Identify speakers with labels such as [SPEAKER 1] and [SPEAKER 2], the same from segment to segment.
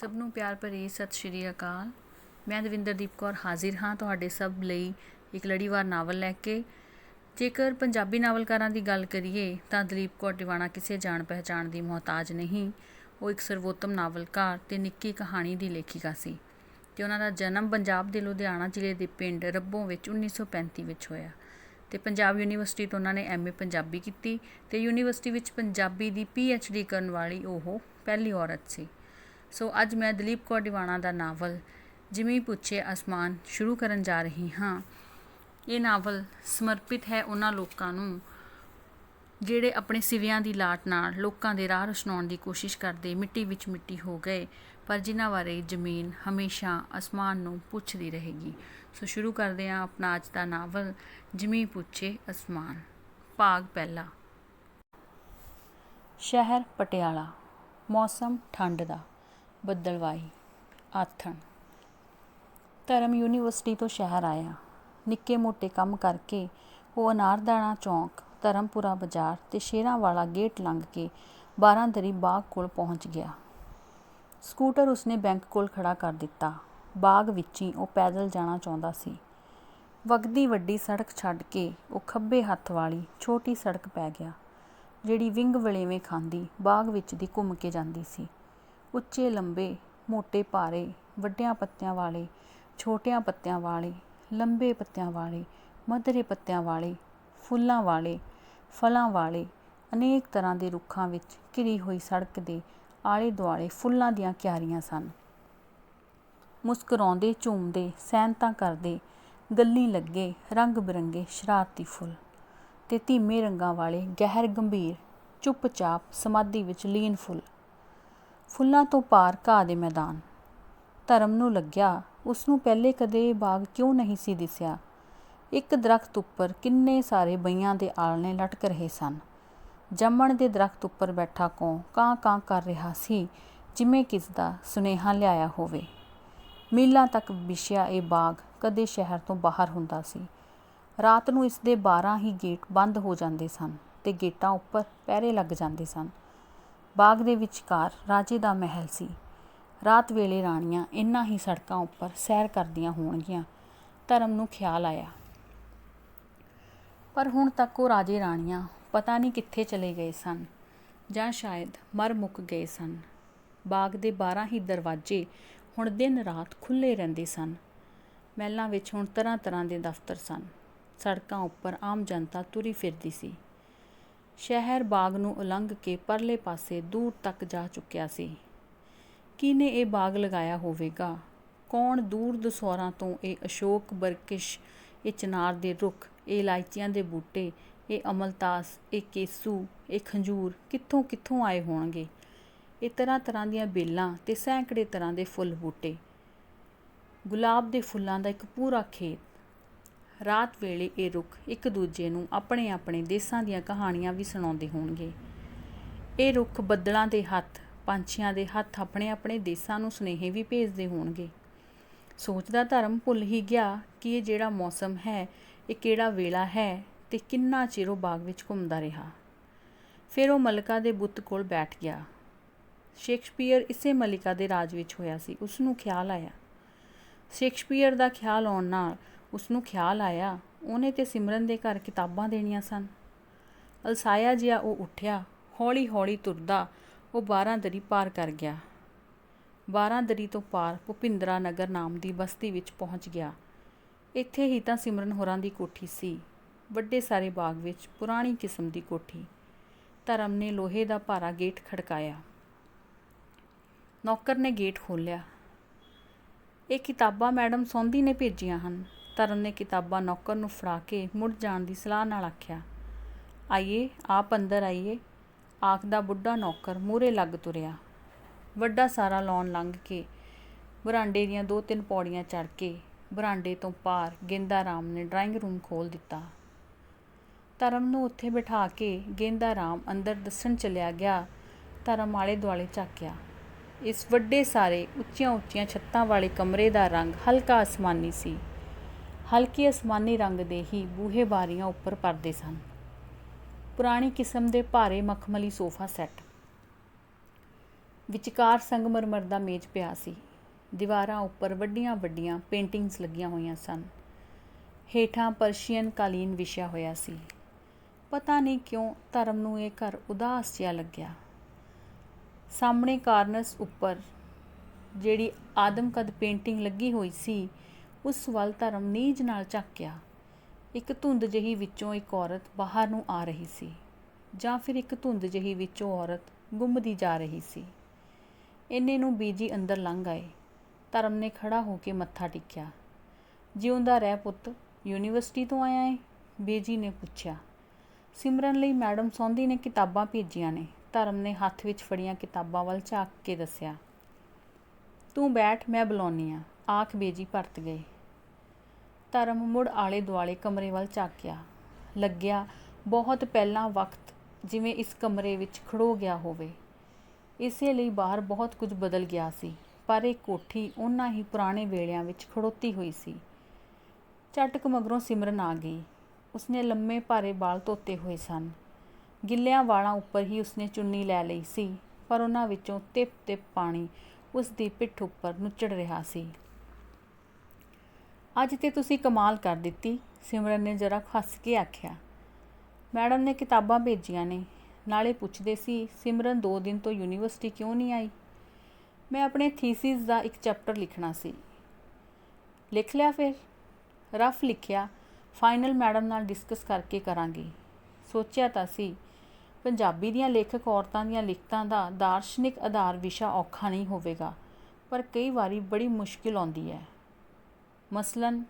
[SPEAKER 1] ਸਭ ਨੂੰ ਪਿਆਰ ਭਰੀ ਸਤਿ ਸ਼੍ਰੀ ਅਕਾਲ। ਮੈਂ ਦਵਿੰਦਰਦੀਪ ਕੌਰ ਹਾਜ਼ਰ ਹਾਂ ਤੁਹਾਡੇ ਸਭ ਲਈ ਇੱਕ ਲੜੀਵਾਰ ਨਾਵਲ ਲੈ ਕੇ। ਜੇਕਰ ਪੰਜਾਬੀ ਨਾਵਲਕਾਰਾਂ ਦੀ ਗੱਲ ਕਰੀਏ ਤਾਂ ਦਲੀਪ ਕੌਰ ਟਿਵਾਣਾ ਕਿਸੇ ਜਾਣ ਪਹਿਚਾਣ ਦੀ ਮੁਹਤਾਜ ਨਹੀਂ। ਉਹ ਇੱਕ ਸਰਵੋਤਮ ਨਾਵਲਕਾਰ ਤੇ ਨਿੱਕੀ ਕਹਾਣੀ ਦੀ ਲੇਖਿਕਾ ਸੀ ਤੇ ਉਹਨਾਂ ਦਾ ਜਨਮ ਪੰਜਾਬ ਦੇ ਲੁਧਿਆਣਾ ਜ਼ਿਲ੍ਹੇ ਦੇ ਪਿੰਡ ਰੱਬੋਂ ਵਿੱਚ 1935 ਵਿੱਚ ਹੋਇਆ ਤੇ ਪੰਜਾਬ ਯੂਨੀਵਰਸਿਟੀ ਤੋਂ ਉਹਨਾਂ ਨੇ ਐਮਏ ਪੰਜਾਬੀ ਕੀਤੀ ਤੇ ਯੂਨੀਵਰਸਿਟੀ ਵਿੱਚ ਪੰਜਾਬੀ ਦੀ ਡੀ ਕਰਨ ਵਾਲੀ ਉਹ ਪਹਿਲੀ ਔਰਤ ਸੀ। ਸੋ ਅੱਜ ਮੈਂ ਦਲੀਪ ਕੌਰ ਟਿਵਾਣਾ ਦਾ ਨਾਵਲ ਜਿਵੇਂ ਪੁੱਛੇ ਅਸਮਾਨ ਸ਼ੁਰੂ ਕਰਨ ਜਾ ਰਹੀ ਹਾਂ। ਇਹ ਨਾਵਲ ਸਮਰਪਿਤ ਹੈ ਉਹਨਾਂ ਲੋਕਾਂ ਨੂੰ ਜਿਹੜੇ ਆਪਣੇ ਸਿਵਿਆਂ ਦੀ ਲਾਟ ਨਾਲ ਲੋਕਾਂ ਦੇ ਰਾਹ ਰੁਸ਼ਨਾਉਣ ਦੀ ਕੋਸ਼ਿਸ਼ ਕਰਦੇ ਮਿੱਟੀ ਵਿੱਚ ਮਿੱਟੀ ਹੋ ਗਏ, ਪਰ ਜਿਨ੍ਹਾਂ ਬਾਰੇ ਜ਼ਮੀਨ ਹਮੇਸ਼ਾ ਅਸਮਾਨ ਨੂੰ ਪੁੱਛਦੀ ਰਹੇਗੀ। ਸੋ ਸ਼ੁਰੂ ਕਰਦੇ ਹਾਂ ਆਪਣਾ ਅੱਜ ਦਾ ਨਾਵਲ, ਜਿਵੇਂ ਪੁੱਛੇ ਅਸਮਾਨ। ਭਾਗ ਪਹਿਲਾ। ਸ਼ਹਿਰ ਪਟਿਆਲਾ, ਮੌਸਮ ਠੰਡ ਦਾ। ਬੱਦਲਵਾਈ, ਆਥਣ। ਧਰਮ ਯੂਨੀਵਰਸਿਟੀ ਤੋਂ ਸ਼ਹਿਰ ਆਇਆ। ਨਿੱਕੇ ਮੋਟੇ ਕੰਮ ਕਰਕੇ ਉਹ ਅਨਾਰਦਾਣਾ ਚੌਂਕ, ਧਰਮਪੁਰਾ ਬਾਜ਼ਾਰ ਤੇ ਸ਼ੇਰਾਂ ਵਾਲਾ ਗੇਟ ਲੰਘ ਕੇ ਬਾਰਾਂਦਰੀ ਬਾਗ ਕੋਲ ਪਹੁੰਚ ਗਿਆ। ਸਕੂਟਰ ਉਸਨੇ ਬੈਂਕ ਕੋਲ ਖੜਾ ਕਰ ਦਿੱਤਾ। ਬਾਗ ਵਿੱਚ ਹੀ ਉਹ ਪੈਦਲ ਜਾਣਾ ਚਾਹੁੰਦਾ ਸੀ। ਵਗਦੀ ਵੱਡੀ ਸੜਕ ਛੱਡ ਕੇ ਉਹ ਖੱਬੇ ਹੱਥ ਵਾਲੀ ਛੋਟੀ ਸੜਕ ਪੈ ਗਿਆ, ਜਿਹੜੀ ਵਿੰਗ ਵਲੇਵੇਂ ਖਾਂਦੀ ਬਾਗ ਵਿੱਚ ਦੀ ਘੁੰਮ ਕੇ ਜਾਂਦੀ ਸੀ। ਉੱਚੇ, ਲੰਬੇ, ਮੋਟੇ ਭਾਰੇ ਵੱਡਿਆਂ ਪੱਤਿਆਂ ਵਾਲੇ, ਛੋਟਿਆਂ ਪੱਤਿਆਂ ਵਾਲੇ, ਲੰਬੇ ਪੱਤਿਆਂ ਵਾਲੇ, ਮਧਰੇ ਪੱਤਿਆਂ ਵਾਲੇ, ਫੁੱਲਾਂ ਵਾਲੇ, ਫਲਾਂ ਵਾਲੇ, ਅਨੇਕ ਤਰ੍ਹਾਂ ਦੇ ਰੁੱਖਾਂ ਵਿੱਚ ਘਿਰੀ ਹੋਈ ਸੜਕ ਦੇ ਆਲੇ ਦੁਆਲੇ ਫੁੱਲਾਂ ਦੀਆਂ ਕਿਆਰੀਆਂ ਸਨ। ਮੁਸਕਰਾਉਂਦੇ, ਝੂਮਦੇ ਸੈਨਤਾ ਕਰਦੇ, ਗੱਲੀ ਲੱਗੇ ਰੰਗ ਬਿਰੰਗੇ ਸ਼ਰਾਰਤੀ ਫੁੱਲ ਤੇ ਧੀਮੇ ਰੰਗਾਂ ਵਾਲੇ ਗਹਿਰ, ਗੰਭੀਰ, ਚੁੱਪਚਾਪ ਸਮਾਧੀ ਵਿੱਚ ਲੀਨ ਫੁੱਲ ਫੁੱਲਾਂ ਤੋਂ ਪਾਰ ਘਾਹ ਦੇ ਮੈਦਾਨ। ਧਰਮ ਨੂੰ ਲੱਗਿਆ ਉਸ ਨੂੰ ਪਹਿਲੇ ਕਦੇ ਇਹ ਬਾਗ ਕਿਉਂ ਨਹੀਂ ਸੀ ਦਿਸਿਆ? ਇੱਕ ਦਰਖਤ ਉੱਪਰ ਕਿੰਨੇ ਸਾਰੇ ਬਈਆਂ ਦੇ ਆਲਣੇ ਲਟਕ ਰਹੇ ਸਨ। ਜੰਮਣ ਦੇ ਦਰਖਤ ਉੱਪਰ ਬੈਠਾ ਕੌਂ ਕਾਂ ਕਾਂ ਕਰ ਰਿਹਾ ਸੀ, ਜਿਵੇਂ ਕਿਸ ਦਾ ਸੁਨੇਹਾ ਲਿਆਇਆ ਹੋਵੇ। ਮੀਲਾਂ ਤੱਕ ਵਿਛਿਆ ਇਹ ਬਾਗ ਕਦੇ ਸ਼ਹਿਰ ਤੋਂ ਬਾਹਰ ਹੁੰਦਾ ਸੀ। ਰਾਤ ਨੂੰ ਇਸ ਦੇ 12 ਹੀ ਗੇਟ ਬੰਦ ਹੋ ਜਾਂਦੇ ਸਨ ਤੇ ਗੇਟਾਂ ਉੱਪਰ ਪਹਿਰੇ ਲੱਗ ਜਾਂਦੇ ਸਨ। ਬਾਗ ਦੇ ਵਿਚਕਾਰ ਰਾਜੇ ਦਾ ਮਹਿਲ ਸੀ। ਰਾਤ ਵੇਲੇ ਰਾਣੀਆਂ ਇਨ੍ਹਾਂ ਹੀ ਸੜਕਾਂ ਉੱਪਰ ਸੈਰ ਕਰਦੀਆਂ ਹੋਣਗੀਆਂ, ਧਰਮ ਨੂੰ ਖਿਆਲ ਆਇਆ। ਪਰ ਹੁਣ ਤੱਕ ਉਹ ਰਾਜੇ ਰਾਣੀਆਂ ਪਤਾ ਨਹੀਂ ਕਿੱਥੇ ਚਲੇ ਗਏ ਸਨ ਜਾਂ ਸ਼ਾਇਦ ਮਰ ਮੁੱਕ ਗਏ ਸਨ। ਬਾਗ ਦੇ 12 ਹੀ ਦਰਵਾਜ਼ੇ ਹੁਣ ਦਿਨ ਰਾਤ ਖੁੱਲੇ ਰਹਿੰਦੇ ਸਨ। ਮਹਿਲਾਂ ਵਿੱਚ ਹੁਣ ਤਰ੍ਹਾਂ ਤਰ੍ਹਾਂ ਦੇ ਦਫ਼ਤਰ ਸਨ। ਸੜਕਾਂ ਉੱਪਰ ਆਮ ਜਨਤਾ ਤੁਰੀ ਫਿਰਦੀ ਸੀ। ਸ਼ਹਿਰ ਬਾਗ ਨੂੰ ਉਲੰਘ ਕੇ ਪਰਲੇ ਪਾਸੇ ਦੂਰ ਤੱਕ ਜਾ ਚੁੱਕਿਆ ਸੀ। ਕਿਨੇ ਇਹ ਬਾਗ ਲਗਾਇਆ ਹੋਵੇਗਾ? ਕੌਣ ਦੂਰ ਦਸੌਰਾਂ ਤੋਂ ਇਹ ਅਸ਼ੋਕ, ਬਰਕਿਸ਼, ਇਹ ਚਨਾਰ ਦੇ ਰੁੱਖ, ਇਹ ਇਲਾਇਚੀਆਂ ਦੇ ਬੂਟੇ, ਇਹ ਅਮਲਤਾਸ ਇਹ ਕੇਸੂ, ਇਹ ਖੰਜੂਰ ਕਿੱਥੋਂ ਕਿੱਥੋਂ ਆਏ ਹੋਣਗੇ? ਇਹ ਤਰ੍ਹਾਂ ਤਰ੍ਹਾਂ ਦੀਆਂ ਬੇਲਾਂ ਤੇ ਸੈਂਕੜੇ ਤਰ੍ਹਾਂ ਦੇ ਫੁੱਲ ਬੂਟੇ। ਗੁਲਾਬ ਦੇ ਫੁੱਲਾਂ ਦਾ ਇੱਕ ਪੂਰਾ ਖੇਤ ਰਾਤ ਵੇਲੇ ਇਹ ਰੁੱਖ ਇੱਕ ਦੂਜੇ ਨੂੰ ਆਪਣੇ ਆਪਣੇ ਦੇਸ਼ਾਂ ਦੀਆਂ ਕਹਾਣੀਆਂ ਵੀ ਸੁਣਾਉਂਦੇ ਹੋਣਗੇ। ਇਹ ਰੁੱਖ ਬੱਦਲਾਂ ਦੇ ਹੱਥ, ਪੰਛੀਆਂ ਦੇ ਹੱਥ ਆਪਣੇ ਆਪਣੇ ਦੇਸ਼ਾਂ ਨੂੰ ਸੁਨੇਹੇ ਵੀ ਭੇਜਦੇ ਹੋਣਗੇ। ਸੋਚਦਾ ਧਰਮ ਭੁੱਲ ਹੀ ਗਿਆ ਕਿ ਇਹ ਜਿਹੜਾ ਮੌਸਮ ਹੈ, ਇਹ ਕਿਹੜਾ ਵੇਲਾ ਹੈ ਤੇ ਕਿੰਨਾ ਚਿਰ ਉਹ ਬਾਗ ਵਿੱਚ ਘੁੰਮਦਾ ਰਿਹਾ। ਫਿਰ ਉਹ ਮਲਕਾ ਦੇ ਬੁੱਤ ਕੋਲ ਬੈਠ ਗਿਆ। ਸ਼ੇਕਸਪੀਅਰ ਇਸੇ ਮਲਿਕਾ ਦੇ ਰਾਜ ਵਿੱਚ ਹੋਇਆ ਸੀ ਉਸ ਨੂੰ ਖਿਆਲ ਆਇਆ। ਸ਼ੇਕਸਪੀਅਰ ਦਾ ਖਿਆਲ ਆਉਣ ਨਾਲ ਉਸ ਨੂੰ ਖਿਆਲ ਆਇਆ, ਉਹਨੇ ਤੇ ਸਿਮਰਨ ਦੇ ਘਰ ਕਿਤਾਬਾਂ ਦੇਣੀਆਂ ਸਨ। ਅਲਸਾਇਆ ਜਿਹਾ ਉਹ ਉੱਠਿਆ ਹੌਲੀ ਹੌਲੀ ਤੁਰਦਾ, ਉਹ ਬਾਰਾਂ ਦਰੀ ਪਾਰ ਕਰ ਗਿਆ। ਬਾਰਾਂ ਦਰੀ ਤੋਂ ਪਾਰ ਭੁਪਿੰਦਰਾ ਨਗਰ ਨਾਮ ਦੀ ਬਸਤੀ ਵਿੱਚ ਪਹੁੰਚ ਗਿਆ। ਇੱਥੇ ਹੀ ਤਾਂ ਸਿਮਰਨ ਹੋਰਾਂ ਦੀ ਕੋਠੀ ਸੀ। ਵੱਡੇ ਸਾਰੇ ਬਾਗ ਵਿੱਚ ਪੁਰਾਣੀ ਕਿਸਮ ਦੀ ਕੋਠੀ। ਧਰਮ ਨੇ ਲੋਹੇ ਦਾ ਭਾਰਾ ਗੇਟ ਖੜਕਾਇਆ। ਨੌਕਰ ਨੇ ਗੇਟ ਖੋਲ੍ਹਿਆ। ਇਹ ਕਿਤਾਬਾਂ ਮੈਡਮ ਸੌਂਦੀ ਨੇ ਭੇਜੀਆਂ ਹਨ। ਤਰਨ ਨੇ ਕਿਤਾਬਾਂ ਨੌਕਰ ਨੂੰ ਫੜਾ ਕੇ ਮੁੜ ਜਾਣ ਦੀ ਸਲਾਹ ਨਾਲ ਆਖਿਆ, ਆਈਏ, ਆਪ ਅੰਦਰ ਆਈਏ। ਆਖਦਾ ਬੁੱਢਾ ਨੌਕਰ ਮੂਰੇ ਲੱਗ ਤੁਰਿਆ। ਵੱਡਾ ਸਾਰਾ ਲਾਉਣ ਲੰਘ ਕੇ ਬਰਾਂਡੇ ਦੀਆਂ ਦੋ ਤਿੰਨ ਪੌੜੀਆਂ ਚੜ ਕੇ ਬਰਾਂਡੇ ਤੋਂ ਪਾਰ ਗੇਂਦਾ ਰਾਮ ਨੇ ਡਰਾਇੰਗ ਰੂਮ ਖੋਲ ਦਿੱਤਾ। ਧਰਮ ਨੂੰ ਉੱਥੇ ਬਿਠਾ ਕੇ ਗੇਂਦਾ ਰਾਮ ਅੰਦਰ ਦੱਸਣ ਚਲਿਆ ਗਿਆ, ਧਰਮ ਆਲੇ ਦੁਆਲੇ ਝਾਕਿਆ। ਇਸ ਵੱਡੇ ਸਾਰੇ ਉੱਚੀਆਂ ਉੱਚੀਆਂ ਛੱਤਾਂ ਵਾਲੇ ਕਮਰੇ ਦਾ ਰੰਗ ਹਲਕਾ ਅਸਮਾਨੀ ਸੀ। ਹਲਕੇ ਅਸਮਾਨੀ ਰੰਗ ਦੇ ਹੀ ਬੂਹੇ ਬਾਰੀਆਂ ਉੱਪਰ ਪਰਦੇ ਸਨ। ਪੁਰਾਣੀ ਕਿਸਮ ਦੇ ਭਾਰੇ ਮਖਮਲੀ ਸੋਫਾ ਸੈੱਟ। ਵਿਚਕਾਰ ਸੰਗਮਰਮਰ ਦਾ ਮੇਜ਼ ਪਿਆ ਸੀ। ਦੀਵਾਰਾਂ ਉੱਪਰ ਵੱਡੀਆਂ ਵੱਡੀਆਂ ਪੇਂਟਿੰਗਸ ਲੱਗੀਆਂ ਹੋਈਆਂ ਸਨ। ਹੇਠਾਂ ਪਰਸ਼ੀਅਨ ਕਾਲੀਨ ਵਿਛਿਆ ਹੋਇਆ ਸੀ। ਪਤਾ ਨਹੀਂ ਕਿਉਂ ਧਰਮ ਨੂੰ ਇਹ ਘਰ ਉਦਾਸ ਜਿਹਾ ਲੱਗਿਆ। ਸਾਹਮਣੇ ਕਾਰਨਸ ਉੱਪਰ ਜਿਹੜੀ ਆਦਮਕਦ ਪੇਂਟਿੰਗ ਲੱਗੀ ਹੋਈ ਸੀ ਉਸ ਵੱਲ ਧਰਮ ਨੀਝ ਨਾਲ ਝਾਕਿਆ। ਇੱਕ ਧੁੰਦ ਜਿਹੀ ਵਿੱਚੋਂ ਇੱਕ ਔਰਤ ਬਾਹਰ ਨੂੰ ਆ ਰਹੀ ਸੀ, ਜਾਂ ਫਿਰ ਇੱਕ ਧੁੰਦ ਜਿਹੀ ਵਿੱਚੋਂ ਔਰਤ ਗੁੰਮਦੀ ਜਾ ਰਹੀ ਸੀ। ਇੰਨੇ ਨੂੰ ਬੀਜੀ ਅੰਦਰ ਲੰਘ ਆਏ। ਧਰਮ ਨੇ ਖੜਾ ਹੋ ਕੇ ਮੱਥਾ ਟੇਕਿਆ। ਜਿਉਂਦਾ ਰਹਿ ਪੁੱਤ, ਯੂਨੀਵਰਸਿਟੀ ਤੋਂ ਆਇਆ ਏ? ਬੀਜੀ ਨੇ ਪੁੱਛਿਆ। ਸਿਮਰਨ ਲਈ ਮੈਡਮ ਸੌਂਦੀ ਨੇ ਕਿਤਾਬਾਂ ਭੇਜੀਆਂ ਨੇ। ਧਰਮ ਨੇ ਹੱਥ ਵਿੱਚ ਫੜੀਆਂ ਕਿਤਾਬਾਂ ਵੱਲ ਝਾਕ ਕੇ ਦੱਸਿਆ, ਤੂੰ ਬੈਠ, ਮੈਂ ਬੁਲਾਉਣੀ ਆ। ਆਖ ਬੇਜੀ ਪਰਤ ਗਏ ਧਰਮ ਮੁੜ ਆਲੇ ਦੁਆਲੇ ਕਮਰੇ ਵੱਲ ਝਾਕਿਆ। ਲੱਗਿਆ ਬਹੁਤ ਪਹਿਲਾਂ ਵਕਤ ਜਿਵੇਂ ਇਸ ਕਮਰੇ ਵਿੱਚ ਖੜੋ ਗਿਆ ਹੋਵੇ। ਇਸੇ ਲਈ ਬਾਹਰ ਬਹੁਤ ਕੁਝ ਬਦਲ ਗਿਆ ਸੀ, ਪਰ ਇਹ ਕੋਠੀ ਉਹਨਾਂ ਹੀ ਪੁਰਾਣੇ ਵੇਲਿਆਂ ਵਿੱਚ ਖੜੋਤੀ ਹੋਈ ਸੀ। ਝਟਕ ਮਗਰੋਂ ਸਿਮਰਨ ਆ ਗਈ। ਉਸਨੇ ਲੰਮੇ ਭਾਰੇ ਵਾਲ ਧੋਤੇ ਹੋਏ ਸਨ। ਗਿੱਲਿਆਂ ਵਾਲਾਂ ਉੱਪਰ ਹੀ ਉਸਨੇ ਚੁੰਨੀ ਲੈ ਲਈ ਸੀ, ਪਰ ਉਹਨਾਂ ਵਿੱਚੋਂ ਤਿਪ ਤਿਪ ਪਾਣੀ ਉਸ ਦੀ ਪਿੱਠ ਉੱਪਰ ਨੁੱਚੜ ਰਿਹਾ ਸੀ। ਅੱਜ ਤੇ ਤੁਸੀਂ ਕਮਾਲ ਕਰ ਦਿੱਤੀ, ਸਿਮਰਨ ਨੇ ਜਰਾ ਹੱਸ ਕੇ ਆਖਿਆ। ਮੈਡਮ ਨੇ ਕਿਤਾਬਾਂ ਭੇਜੀਆਂ ਨੇ, ਨਾਲੇ ਪੁੱਛਦੇ ਸੀ, ਸਿਮਰਨ 2 ਦਿਨ ਤੋਂ ਯੂਨੀਵਰਸਿਟੀ ਕਿਉਂ ਨਹੀਂ ਆਈ? ਮੈਂ ਆਪਣੇ ਥੀਸਿਸ ਦਾ ਇੱਕ ਚੈਪਟਰ ਲਿਖਣਾ ਸੀ। ਲਿਖ ਲਿਆ ਫਿਰ? ਰਫ ਲਿਖਿਆ, ਫਾਈਨਲ ਮੈਡਮ ਨਾਲ ਡਿਸਕਸ ਕਰਕੇ ਕਰਾਂਗੀ। ਸੋਚਿਆ ਤਾਂ ਸੀ, ਪੰਜਾਬੀ ਦੀਆਂ ਲੇਖਕ ਔਰਤਾਂ ਦੀਆਂ ਲਿਖਤਾਂ ਦਾ ਦਾਰਸ਼ਨਿਕ ਆਧਾਰ ਵਿਸ਼ਾ ਔਖਾ ਨਹੀਂ ਹੋਵੇਗਾ, ਪਰ ਕਈ ਵਾਰੀ ਬੜੀ ਮੁਸ਼ਕਿਲ ਆਉਂਦੀ ਹੈ। ਮਸਲਨ।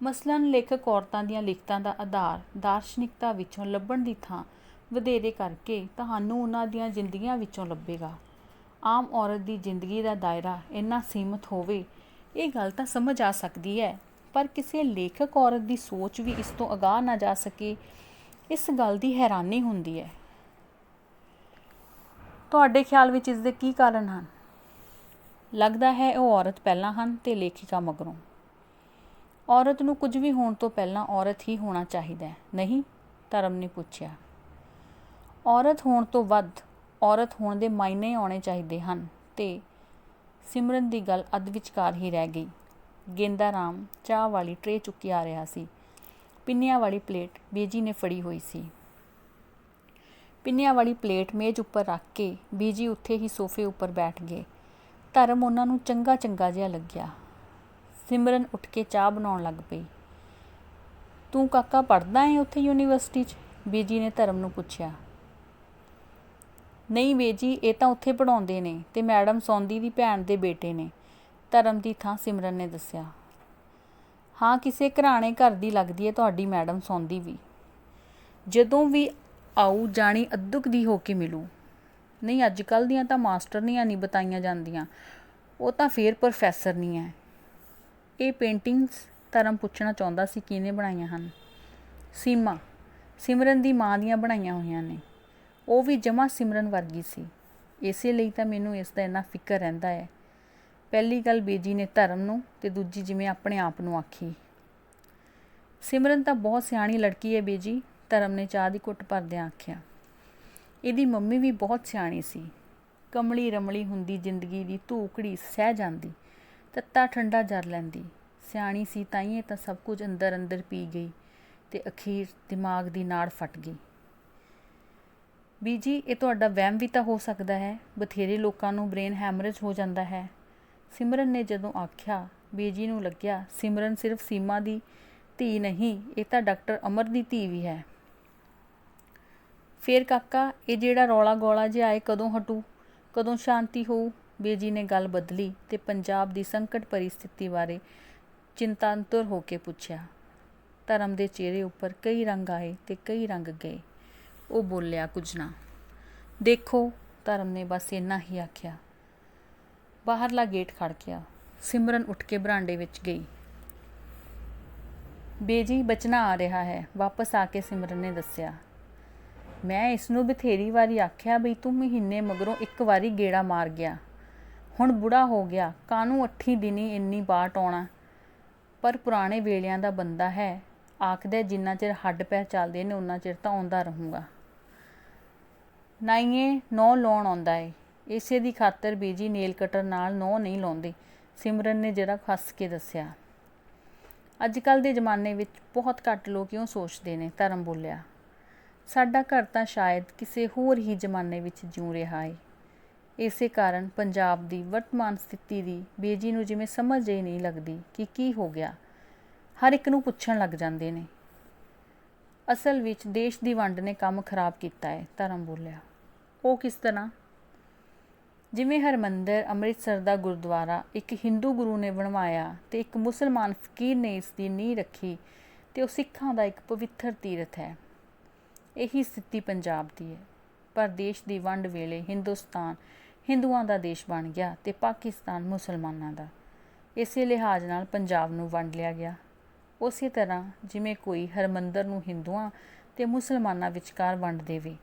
[SPEAKER 1] ਮਸਲਨ ਲੇਖਕ ਔਰਤਾਂ ਦੀਆਂ ਲਿਖਤਾਂ ਦਾ ਆਧਾਰ ਦਾਰਸ਼ਨਿਕਤਾ ਵਿੱਚੋਂ ਲੱਭਣ ਦੀ ਥਾਂ ਵਧੇਰੇ ਕਰਕੇ ਤੁਹਾਨੂੰ ਉਹਨਾਂ ਦੀਆਂ ਜ਼ਿੰਦਗੀਆਂ ਵਿੱਚੋਂ ਲੱਭੇਗਾ। ਆਮ ਔਰਤ ਦੀ ਜ਼ਿੰਦਗੀ ਦਾ ਦਾਇਰਾ ਇੰਨਾ ਸੀਮਤ ਹੋਵੇ, ਇਹ ਗੱਲ ਤਾਂ ਸਮਝ ਆ ਸਕਦੀ ਹੈ, ਪਰ ਕਿਸੇ ਲੇਖਕ ਔਰਤ ਦੀ ਸੋਚ ਵੀ ਇਸ ਤੋਂ ਅਗਾਹ ਨਾ ਜਾ ਸਕੇ, ਇਸ ਗੱਲ ਦੀ ਹੈਰਾਨੀ ਹੁੰਦੀ ਹੈ। ਤੁਹਾਡੇ ਖਿਆਲ ਵਿੱਚ ਇਸ ਦੇ ਕੀ ਕਾਰਨ ਹਨ? ਲੱਗਦਾ ਹੈ ਉਹ ਔਰਤ ਪਹਿਲਾਂ ਹਨ ਤੇ ਲੇਖਿਕਾ ਮਗਰੋਂ। ਔਰਤ ਨੂੰ ਕੁਝ ਵੀ ਹੋਣ ਤੋਂ ਪਹਿਲਾਂ ਔਰਤ ਹੀ ਹੋਣਾ ਚਾਹੀਦਾ ਹੈ। ਨਹੀਂ, ਧਰਮ ਨੇ ਪੁੱਛਿਆ। ਔਰਤ ਹੋਣ ਤੋਂ ਵੱਧ ਔਰਤ ਹੋਣ ਦੇ ਮਾਇਨੇ ਆਉਣੇ ਚਾਹੀਦੇ ਹਨ ਤੇ ਸਿਮਰਨ ਦੀ ਗੱਲ ਅੱਧ ਵਿਚਕਾਰ ਹੀ ਰਹਿ ਗਈ। ਗੇਂਦਾ ਰਾਮ ਚਾਹ ਵਾਲੀ ਟਰੇ ਚੁੱਕੀ ਆ ਰਿਹਾ ਸੀ। ਪਿੰਨਿਆਂ ਵਾਲੀ ਪਲੇਟ ਬੀਜੀ ਨੇ ਫੜੀ ਹੋਈ ਸੀ। ਪਿੰਨਿਆਂ ਵਾਲੀ ਪਲੇਟ ਮੇਜ਼ ਉੱਪਰ ਰੱਖ ਕੇ ਬੀਜੀ ਉੱਥੇ ਹੀ ਸੋਫੇ ਉੱਪਰ ਬੈਠ ਗਏ। ਧਰਮ ਉਹਨਾਂ ਨੂੰ ਚੰਗਾ ਚੰਗਾ ਜਿਹਾ ਲੱਗਿਆ। ਸਿਮਰਨ ਉੱਠ ਕੇ ਚਾਹ ਬਣਾਉਣ ਲੱਗ ਪਈ। ਤੂੰ ਕਾਕਾ ਪੜਦਾ ਏ ਉੱਥੇ ਯੂਨੀਵਰਸਿਟੀ 'ਚ? ਬੀਜੀ ਨੇ ਧਰਮ ਨੂੰ ਪੁੱਛਿਆ। ਨਹੀਂ ਬੀਜੀ, ਇਹ ਤਾਂ ਉੱਥੇ ਪੜਾਉਂਦੇ ਨੇ ਤੇ ਮੈਡਮ ਸੌਂਦੀ ਦੀ ਭੈਣ ਦੇ ਬੇਟੇ ਨੇ, ਧਰਮ ਦੀ ਥਾਂ ਸਿਮਰਨ ਨੇ ਦੱਸਿਆ। ਹਾਂ, ਕਿਸੇ ਘਰਾਣੇ ਘਰ ਦੀ ਲੱਗਦੀ ਹੈ ਤੁਹਾਡੀ ਮੈਡਮ ਸੌਂਦੀ ਵੀ। ਜਦੋਂ ਵੀ ਆਉ ਜਾਣੀ ਅਦੁੱਕ ਦੀ ਹੋ ਕੇ ਮਿਲੂ। ਨਹੀਂ, ਅੱਜ ਕੱਲ ਦੀਆਂ ਤਾਂ ਮਾਸਟਰਨੀਆਂ ਨਹੀਂ ਬਤਾਈਆਂ ਜਾਂਦੀਆਂ। ਉਹ ਤਾਂ ਫੇਰ ਪ੍ਰੋਫੈਸਰ ਨਹੀਂ ਹੈ ਇਹ ਪੇਂਟਿੰਗਸ ਧਰਮ ਪੁੱਛਣਾ ਚਾਹੁੰਦਾ ਸੀ, ਕਿਹਨੇ ਬਣਾਈਆਂ ਹਨ? ਸੀਮਾ, ਸਿਮਰਨ ਦੀ ਮਾਂ ਦੀਆਂ ਬਣਾਈਆਂ ਹੋਈਆਂ ਨੇ। ਉਹ ਵੀ ਜਮਾ ਸਿਮਰਨ ਵਰਗੀ ਸੀ। ਇਸੇ ਲਈ ਤਾਂ ਮੈਨੂੰ ਇਸ ਦਾ ਇੰਨਾ ਫਿਕਰ ਰਹਿੰਦਾ ਹੈ। ਪਹਿਲੀ ਗੱਲ ਬੀਜੀ ਨੇ ਧਰਮ ਨੂੰ ਤੇ ਦੂਜੀ ਜਿਵੇਂ ਆਪਣੇ ਆਪ ਨੂੰ ਆਖੀ। ਸਿਮਰਨ ਤਾਂ ਬਹੁਤ ਸਿਆਣੀ ਲੜਕੀ ਹੈ ਬੀਜੀ, ਧਰਮ ਨੇ ਚਾਹ ਦੀ ਘੁੱਟ ਭਰਦਿਆਂ ਆਖਿਆ। ਇਹਦੀ ਮੰਮੀ ਵੀ ਬਹੁਤ ਸਿਆਣੀ ਸੀ। ਕਮਲੀ ਰਮਲੀ ਹੁੰਦੀ, ਜ਼ਿੰਦਗੀ ਦੀ ਧੂਕੜੀ ਸਹਿ ਜਾਂਦੀ, ਤੱਤਾ ਠੰਡਾ ਜਰ ਲੈਂਦੀ। ਸਿਆਣੀ ਸੀ ਤਾਈਏ ਤਾਂ ਸਭ ਕੁਝ ਅੰਦਰ ਅੰਦਰ ਪੀ ਗਈ ਤੇ ਅਖੀਰ ਦਿਮਾਗ ਦੀ ਨਾੜ ਫਟ ਗਈ। ਬੀਜੀ, ਇਹ ਤੁਹਾਡਾ ਵਹਿਮ ਵੀ ਤਾਂ ਹੋ ਸਕਦਾ ਹੈ। ਬਥੇਰੇ ਲੋਕਾਂ ਨੂੰ ਬ੍ਰੇਨ ਹੈਮਰੇਜ ਹੋ ਜਾਂਦਾ ਹੈ। ਸਿਮਰਨ ਨੇ ਜਦੋਂ ਆਖਿਆ, ਬੀਜੀ ਨੂੰ ਲੱਗਿਆ, ਸਿਮਰਨ ਸਿਰਫ ਸੀਮਾ ਦੀ ਧੀ ਨਹੀਂ, ਇਹ ਤਾਂ ਡਾਕਟਰ ਅਮਰ ਦੀ ਧੀ ਵੀ ਹੈ। ਫੇਰ ਕਾਕਾ, ਇਹ ਜਿਹੜਾ ਰੌਲਾ ਗੋਲਾ ਜਿਹਾ ਆਏ ਕਦੋਂ ਹਟੂ, ਕਦੋਂ ਸ਼ਾਂਤੀ ਹੋਊ? ਬੀਜੀ ਨੇ ਗੱਲ ਬਦਲੀ ਤੇ ਪੰਜਾਬ ਦੀ ਸੰਕਟ ਭਰੀ ਬਾਰੇ ਚਿੰਤਾਂਤੁਰ ਹੋ ਕੇ ਪੁੱਛਿਆ, ਧਰਮ ਦੇ ਚਿਹਰੇ ਉੱਪਰ ਕਈ ਰੰਗ ਆਏ ਤੇ ਕਈ ਰੰਗ ਗਏ। ਉਹ ਬੋਲਿਆ, ਕੁਝ ਨਾ। ਦੇਖੋ, ਧਰਮ ਨੇ ਬਸ ਇੰਨਾ ਹੀ ਆਖਿਆ। ਬਾਹਰਲਾ ਗੇਟ ਖੜ ਗਿਆ। ਸਿਮਰਨ ਉੱਠ ਕੇ ਬਰਾਂਡੇ ਵਿੱਚ ਗਈ। ਬੇਜੀ ਬਚਨਾ ਆ ਰਿਹਾ ਹੈ। ਵਾਪਸ ਆ ਕੇ ਸਿਮਰਨ ਨੇ ਦੱਸਿਆ, ਮੈਂ ਇਸ ਨੂੰ ਬਥੇਰੀ ਵਾਰੀ ਆਖਿਆ ਬਈ ਤੂੰ ਮਹੀਨੇ ਮਗਰੋਂ ਇੱਕ ਵਾਰੀ ਗੇੜਾ ਮਾਰ ਗਿਆ। ਹੁਣ ਬੁੜਾ ਹੋ ਗਿਆ। ਕਾਨੂੰ ਅੱਠੀ ਦਿਨੀ ਇੰਨੀ ਬਾਟ ਆਉਣਾ? ਪਰ ਪੁਰਾਣੇ ਵੇਲਿਆਂ ਦਾ ਬੰਦਾ ਹੈ। ਆਖਦਾ ਜਿੰਨਾ ਚਿਰ ਹੱਡ ਪੈਰ ਚੱਲਦੇ ਨੇ ਉਨਾ ਚਿਰ ਤਾਂ ਆਉਂਦਾ ਰਹੂੰਗਾ। ਨਾਈਏ ਨੌ ਲਾਉਣ ਆਉਂਦਾ ਏ। ਇਸੇ ਦੀ ਖਾਤਰ ਬੀਜੀ ਨੇਲ ਕਟਰ ਨਾਲ ਨੋ ਨਹੀਂ ਲਾਉਂਦੇ। ਸਿਮਰਨ ਨੇ ਜਰਾ ਹੱਸ ਕੇ ਦੱਸਿਆ। ਅੱਜ ਕੱਲ ਦੇ ਜ਼ਮਾਨੇ ਵਿੱਚ ਬਹੁਤ ਘੱਟ ਲੋਕ ਇਉਂ ਸੋਚਦੇ ਨੇ, ਧਰਮ ਬੋਲਿਆ। ਸਾਡਾ ਘਰ ਤਾਂ ਸ਼ਾਇਦ ਕਿਸੇ ਹੋਰ ਹੀ ਜ਼ਮਾਨੇ ਵਿੱਚ ਜਿਉ ਰਿਹਾ ਏ। ਇਸੇ ਕਾਰਨ ਪੰਜਾਬ ਦੀ ਵਰਤਮਾਨ ਸਥਿਤੀ ਦੀ ਬੇਜੀ ਨੂੰ ਜਿਵੇਂ ਸਮਝ ਹੀ ਨਹੀਂ ਲੱਗਦੀ ਕਿ ਕੀ ਹੋ ਗਿਆ। ਹਰ ਇੱਕ ਨੂੰ ਪੁੱਛਣ ਲੱਗ ਜਾਂਦੇ ਨੇ। ਅਸਲ ਵਿੱਚ ਦੇਸ਼ ਦੀ ਵੰਡ ਨੇ ਕੰਮ ਖਰਾਬ ਕੀਤਾ ਹੈ, ਧਰਮ ਬੋਲਿਆ। ਉਹ ਕਿਸ ਤਰ੍ਹਾਂ? ਜਿਵੇਂ ਹਰਮੰਦਰ, ਅੰਮ੍ਰਿਤਸਰ ਦਾ ਗੁਰਦੁਆਰਾ ਇੱਕ ਹਿੰਦੂ ਗੁਰੂ ਨੇ ਬਣਵਾਇਆ ਤੇ ਇੱਕ ਮੁਸਲਮਾਨ ਫਕੀਰ ਨੇ ਇਸ ਦੀ ਨੀਂਹ ਰੱਖੀ ਤੇ ਉਹ ਸਿੱਖਾਂ ਦਾ ਇੱਕ ਪਵਿੱਤਰ ਤੀਰਥ ਹੈ। ਇਹੀ ਸਥਿਤੀ ਪੰਜਾਬ ਦੀ ਹੈ। ਪਰ ਦੇਸ਼ ਦੀ ਵੰਡ ਵੇਲੇ ਹਿੰਦੁਸਤਾਨ ਹਿੰਦੂਆਂ ਦਾ ਦੇਸ਼ ਬਣ ਗਿਆ ਤੇ ਪਾਕਿਸਤਾਨ ਮੁਸਲਮਾਨਾਂ ਦਾ। ਇਸੇ ਲਿਹਾਜ਼ ਨਾਲ ਪੰਜਾਬ ਨੂੰ ਵੰਡ ਲਿਆ ਗਿਆ। ਉਸੇ ਤਰ੍ਹਾਂ ਜਿਵੇਂ ਕੋਈ ਹਰਮੰਦਰ ਨੂੰ ਹਿੰਦੂਆਂ ਤੇ ਮੁਸਲਮਾਨਾਂ ਵਿਚਕਾਰ ਵੰਡ ਦੇਵੇ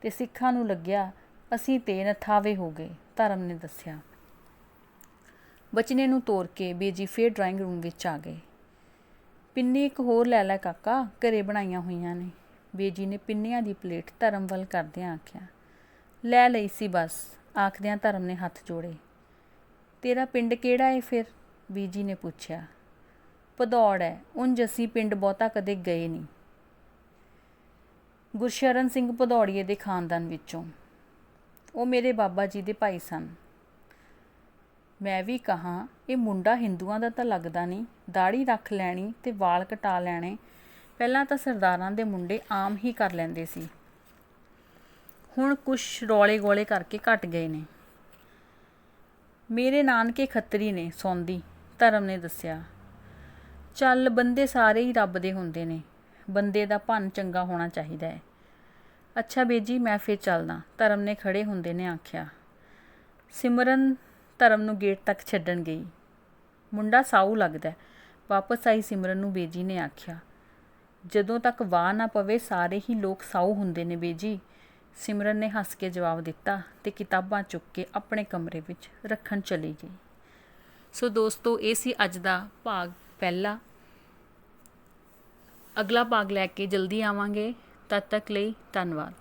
[SPEAKER 1] ਤੇ ਸਿੱਖਾਂ ਨੂੰ ਲੱਗਿਆ, ਅਸੀਂ ਤੇ ਨਥਾਵੇ ਹੋ ਗਏ ਧਰਮ ਨੇ ਦੱਸਿਆ। ਬਚਨੇ ਨੂੰ ਤੋੜ ਕੇ ਬੇਜੀ ਫੇਰ ਡਰਾਇੰਗ ਰੂਮ ਵਿੱਚ ਆ ਗਏ। ਪਿੰਨੀ ਇੱਕ ਹੋਰ ਲੈ ਲੈ ਕਾਕਾ, ਘਰੇ ਬਣਾਈਆਂ ਹੋਈਆਂ ਨੇ। ਬੇਜੀ ਨੇ ਪਿੰਨੀਆਂ ਦੀ ਪਲੇਟ ਧਰਮ ਵੱਲ ਕਰਦਿਆਂ ਆਖਿਆ, ਲੈ ਲਈ ਸੀ ਬਸ। ਆਖਦਿਆਂ ਧਰਮ ਨੇ ਹੱਥ ਜੋੜੇ। ਤੇਰਾ ਪਿੰਡ ਕਿਹੜਾ ਏ ਫਿਰ? ਬੀਜੀ ਨੇ ਪੁੱਛਿਆ। ਭਦੌੜ ਹੈ ਉਂਝ ਅਸੀਂ ਪਿੰਡ ਬਹੁਤਾ ਕਦੇ ਗਏ ਨਹੀਂ ਗੁਰਸ਼ਰਨ ਸਿੰਘ ਭਦੌੜੀਏ ਦੇ ਖਾਨਦਾਨ ਵਿੱਚੋਂ। ਉਹ ਮੇਰੇ ਬਾਬਾ ਜੀ ਦੇ ਭਾਈ ਸਨ। ਮੈਂ ਵੀ ਕਹਾ, ਇਹ ਮੁੰਡਾ ਹਿੰਦੂਆਂ ਦਾ ਤਾਂ ਲੱਗਦਾ ਨਹੀਂ ਦਾੜੀ ਰੱਖ ਲੈਣੀ ਤੇ ਵਾਲ ਕਟਾ ਲੈਣੇ। ਪਹਿਲਾਂ ਤਾਂ ਸਰਦਾਰਾਂ ਦੇ ਮੁੰਡੇ ਆਮ ਹੀ ਕਰ ਲੈਂਦੇ ਸੀ। ਹੁਣ ਕੁਛ ਰੌਲੇ ਗੋਲੇ ਕਰਕੇ ਘਟ ਗਏ ਨੇ। ਮੇਰੇ ਨਾਨਕੇ ਖੱਤਰੀ ਨੇ, ਸੌਂਦੀ, ਧਰਮ ਨੇ ਦੱਸਿਆ, ਚੱਲ ਬੰਦੇ ਸਾਰੇ ਹੀ ਰੱਬ ਦੇ ਹੁੰਦੇ ਨੇ, ਬੰਦੇ ਦਾ ਭੰਨ ਚੰਗਾ ਹੋਣਾ ਚਾਹੀਦਾ ਹੈ। ਅੱਛਾ ਬੇਜੀ ਮੈਂ ਫੇਰ ਚੱਲਦਾ, ਧਰਮ ਨੇ ਖੜੇ ਹੁੰਦੇ ਨੇ ਆਖਿਆ। ਸਿਮਰਨ ਧਰਮ ਨੂੰ ਗੇਟ ਤੱਕ ਛੱਡਣ ਗਈ। ਮੁੰਡਾ ਸਾਊ ਲੱਗਦਾ ਵਾਪਸ ਆਈ ਸਿਮਰਨ ਨੂੰ ਬੇਜੀ ਨੇ ਆਖਿਆ, ਜਦੋਂ ਤੱਕ ਵਾਹ ਨਾ ਪਵੇ ਸਾਰੇ ਹੀ ਲੋਕ ਸਾਊ ਹੁੰਦੇ ਨੇ ਬੇਜੀ ਸਿਮਰਨ ਨੇ ਹੱਸ ਕੇ ਜਵਾਬ ਦਿੱਤਾ ਤੇ ਕਿਤਾਬਾਂ ਚੁੱਕ ਕੇ ਆਪਣੇ ਕਮਰੇ ਵਿੱਚ ਰੱਖਣ ਚਲੀ ਗਈ। ਸੋ ਦੋਸਤੋ, ਇਹ ਸੀ ਅੱਜ ਦਾ ਭਾਗ ਪਹਿਲਾ। ਅਗਲਾ ਭਾਗ ਲੈ ਕੇ ਜਲਦੀ ਆਵਾਂਗੇ। ਤਦ ਤੱਕ ਲਈ ਧੰਨਵਾਦ।